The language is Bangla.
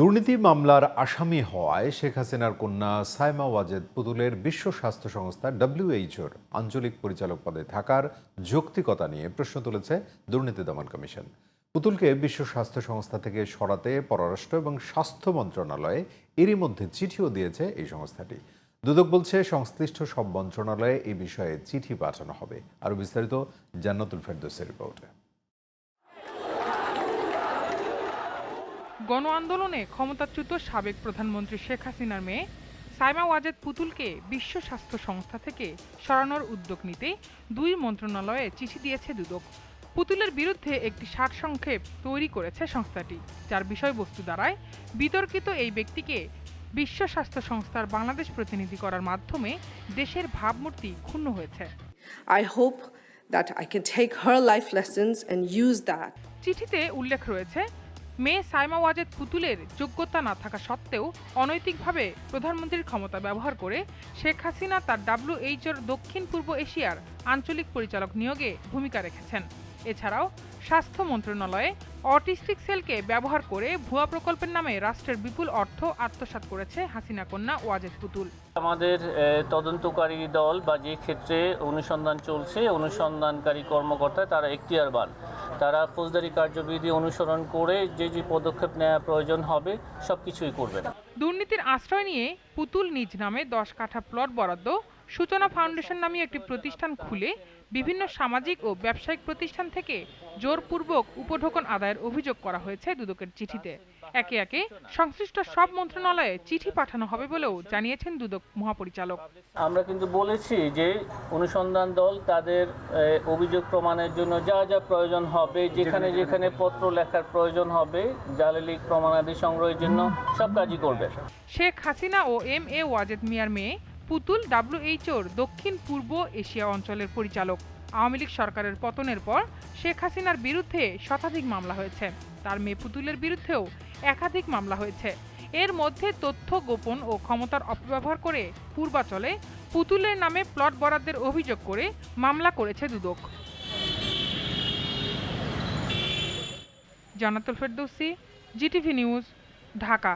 দুর্নীতি মামলার আসামি হওয়ায় শেখ হাসিনার কন্যা সাইমা ওয়াজেদ পুতুলের বিশ্ব স্বাস্থ্য সংস্থা ডব্লিউএইচওর আঞ্চলিক পরিচালক পদে থাকার যৌক্তিকতা নিয়ে প্রশ্ন তুলেছে দুর্নীতি দমন কমিশন। পুতুলকে বিশ্ব স্বাস্থ্য সংস্থা থেকে সরাতে পররাষ্ট্র এবং স্বাস্থ্য মন্ত্রণালয়ে এরই মধ্যে চিঠিও দিয়েছে এই সংস্থাটি। দুদক বলছে, সংশ্লিষ্ট সব মন্ত্রণালয়ে এই বিষয়ে চিঠি পাঠানো হবে। আরও বিস্তারিত জান্নাতুল ফেরদোসের রিপোর্টে। গণ আন্দোলনে ক্ষমতাচ্যুত সাবেক প্রধানমন্ত্রী শেখ হাসিনার মেয়ে সাইমা ওয়াজেদ পুতুলকে বিশ্ব স্বাস্থ্য সংস্থা থেকে সরানোর উদ্যোগ নিতে দুই মন্ত্রণালয়ে চিঠি দিয়েছে দুদক। পুতুলের বিরুদ্ধে একটি সারসংক্ষেপ তৈরি করেছে সংস্থাটি যার বিষয়বস্তু দ্বারায় বিতর্কিত এই ব্যক্তিকে বিশ্ব স্বাস্থ্য সংস্থার বাংলাদেশ প্রতিনিধি করার মাধ্যমে দেশের ভাবমূর্তি ক্ষুণ্ণ হয়েছে। I hope that I can take her life lessons and use that চিঠিতে উল্লেখ রয়েছে মেয়ে সাইমা ওয়াজেদ পুতুলের যোগ্যতা না থাকা সত্ত্বেও অনৈতিকভাবে প্রধানমন্ত্রীর ক্ষমতা ব্যবহার করে শেখ হাসিনা তার ডাব্লিউএইচওর দক্ষিণ পূর্ব এশিয়ার আঞ্চলিক পরিচালক নিয়োগে ভূমিকা রেখেছেন। এছাড়াও স্বাস্থ্য মন্ত্রণালয়ে অটিস্টিক সেলকে ব্যবহার করে ভুয়া প্রকল্পের নামে রাষ্ট্রের বিপুল অর্থ আত্মসাৎ করেছে হাসিনা কন্যা ওয়াজেদ পুতুল। আমাদের তদন্তকারী দল বা যে ক্ষেত্রে অনুসন্ধান চলছে, অনুসন্ধানকারী কর্মকর্তা তারা এখতিয়ারবান। তারা ফৌজদারি কার্যবিধি অনুসরণ করে যে যে পদক্ষেপ নেওয়া প্রয়োজন হবে সব কিছুই করবেন দুর্নীতির আশ্রয় নিয়ে পুতুল নিজ নামে দশ কাঠা প্লট বরাদ্দ সূচনা ফাউন্ডেশন নামে একটি প্রতিষ্ঠান খুলে বিভিন্ন সামাজিক ও ব্যবসায়িক প্রতিষ্ঠান থেকে জোরপূর্বক উপঢৌকন আদায়ের অভিযোগ করা হয়েছে দুদকের চিঠিতে। একে একে সংশ্লিষ্ট সব মন্ত্রণালয়ে চিঠি পাঠানো হবে বলেও জানিয়েছেন দুদক মহাপরিচালক। আমরা কিন্তু বলেছি যে অনুসন্ধান দল তাদের অভিযোগ প্রমাণের জন্য যা যা প্রয়োজন হবে যেখানে যেখানে পত্র লেখার প্রয়োজন হবে জালিলি প্রমাণাদি সংগ্রহের জন্য সব কাজই করবে। শেখ হাসিনা ও এম এ ওয়াজেদ মিয়ার মেয়ে পুতুল ডাব্লিউএইচওর দক্ষিণ পূর্ব এশিয়া অঞ্চলের পরিচালক। আওয়ামী লীগ সরকারের পতনের পর শেখ হাসিনার বিরুদ্ধে শতাধিক মামলা হয়েছে। তার মেয়ে পুতুলের বিরুদ্ধেও একাধিক মামলা হয়েছে। এর মধ্যে তথ্য, গোপন ও ক্ষমতার অপব্যবহার করে পূর্বাচলে পুতুলের নামে প্লট বরাদ্দের অভিযোগ করে মামলা করেছে দুদক। Jannatul Ferdousi, GTV news, Dhaka.